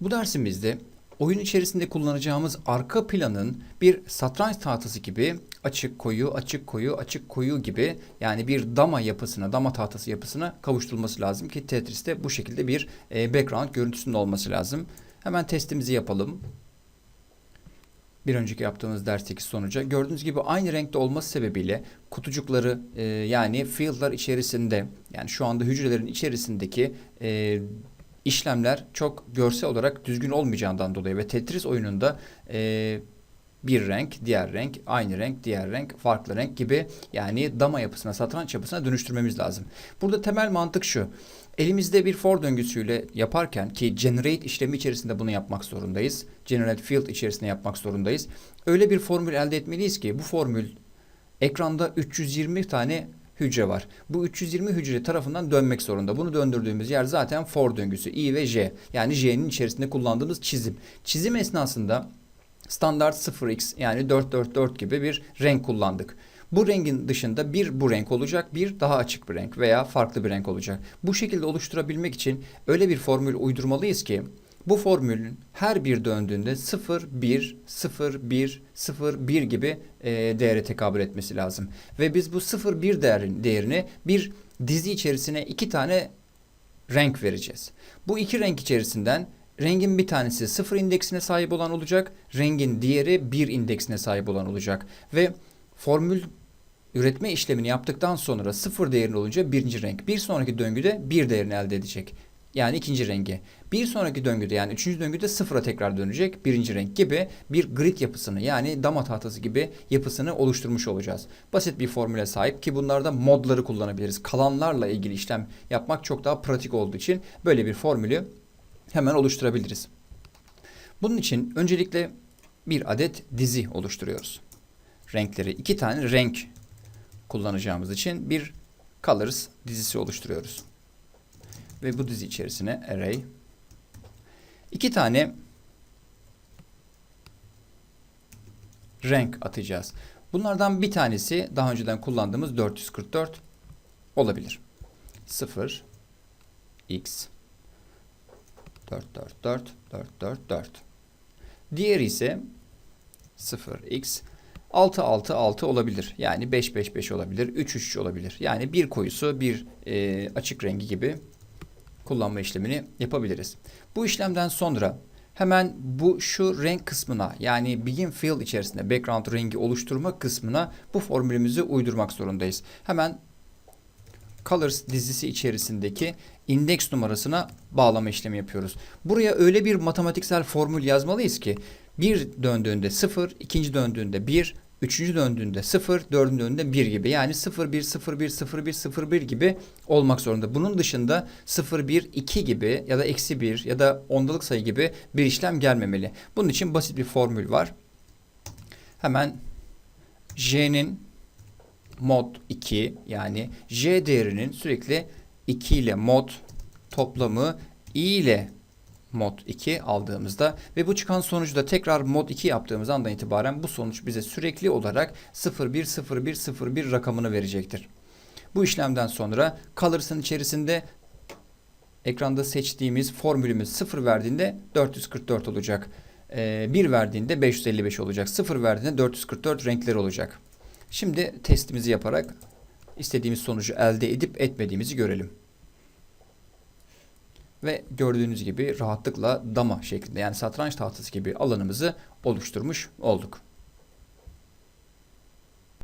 Bu dersimizde oyun içerisinde kullanacağımız arka planın bir satranç tahtası gibi açık koyu açık koyu açık koyu gibi yani bir dama yapısına dama tahtası yapısına kavuşturulması lazım ki Tetris'te bu şekilde bir e, background görüntüsünün olması lazım. Hemen testimizi yapalım. Bir önceki yaptığımız dersteki sonuca gördüğünüz gibi aynı renkte olması sebebiyle kutucukları e, yani field'lar içerisinde yani şu anda hücrelerin içerisindeki e, işlemler çok görsel olarak düzgün olmayacağından dolayı ve Tetris oyununda e, bir renk, diğer renk, aynı renk, diğer renk, farklı renk gibi yani dama yapısına, satranç yapısına dönüştürmemiz lazım. Burada temel mantık şu. Elimizde bir for döngüsüyle yaparken ki generate işlemi içerisinde bunu yapmak zorundayız. Generate field içerisinde yapmak zorundayız. Öyle bir formül elde etmeliyiz ki bu formül ekranda 320 tane hücre var. Bu 320 hücre tarafından dönmek zorunda. Bunu döndürdüğümüz yer zaten for döngüsü i ve j. Yani j'nin içerisinde kullandığımız çizim. Çizim esnasında standart 0x yani 444 gibi bir renk kullandık. Bu rengin dışında bir bu renk olacak, bir daha açık bir renk veya farklı bir renk olacak. Bu şekilde oluşturabilmek için öyle bir formül uydurmalıyız ki bu formülün her bir döndüğünde 0, 1, 0, 1, 0, 1 gibi e, değere tekabül etmesi lazım. Ve biz bu 0, 1 değerin, değerini bir dizi içerisine iki tane renk vereceğiz. Bu iki renk içerisinden rengin bir tanesi 0 indeksine sahip olan olacak, rengin diğeri 1 indeksine sahip olan olacak. Ve formül üretme işlemini yaptıktan sonra 0 değerin olunca birinci renk, bir sonraki döngüde 1 değerini elde edecek. Yani ikinci rengi. Bir sonraki döngüde yani üçüncü döngüde sıfıra tekrar dönecek birinci renk gibi bir grid yapısını yani dama tahtası gibi yapısını oluşturmuş olacağız. Basit bir formüle sahip ki bunlarda modları kullanabiliriz. Kalanlarla ilgili işlem yapmak çok daha pratik olduğu için böyle bir formülü hemen oluşturabiliriz. Bunun için öncelikle bir adet dizi oluşturuyoruz. Renkleri iki tane renk kullanacağımız için bir colors dizisi oluşturuyoruz ve bu dizi içerisine array iki tane renk atacağız. Bunlardan bir tanesi daha önceden kullandığımız 444 olabilir. 0 x 444 444 Diğeri ise 0 x 6 6 6 olabilir. Yani 5 5 5 olabilir. 3 3 olabilir. Yani bir koyusu bir e, açık rengi gibi kullanma işlemini yapabiliriz. Bu işlemden sonra hemen bu şu renk kısmına yani begin fill içerisinde background rengi oluşturma kısmına bu formülümüzü uydurmak zorundayız. Hemen colors dizisi içerisindeki indeks numarasına bağlama işlemi yapıyoruz. Buraya öyle bir matematiksel formül yazmalıyız ki bir döndüğünde 0, ikinci döndüğünde 1, Üçüncü döndüğünde 0, dördüncü döndüğünde 1 gibi. Yani 0, 1, 0, 1, 0, 1, 0, 1 gibi olmak zorunda. Bunun dışında 0, 1, 2 gibi ya da eksi 1 ya da ondalık sayı gibi bir işlem gelmemeli. Bunun için basit bir formül var. Hemen j'nin mod 2 yani j değerinin sürekli 2 ile mod toplamı i ile mod 2 aldığımızda ve bu çıkan sonucu da tekrar mod 2 yaptığımız andan itibaren bu sonuç bize sürekli olarak 010101 rakamını verecektir. Bu işlemden sonra colors'ın içerisinde ekranda seçtiğimiz formülümüz 0 verdiğinde 444 olacak. 1 ee, verdiğinde 555 olacak. 0 verdiğinde 444 renkleri olacak. Şimdi testimizi yaparak istediğimiz sonucu elde edip etmediğimizi görelim ve gördüğünüz gibi rahatlıkla dama şeklinde yani satranç tahtası gibi alanımızı oluşturmuş olduk.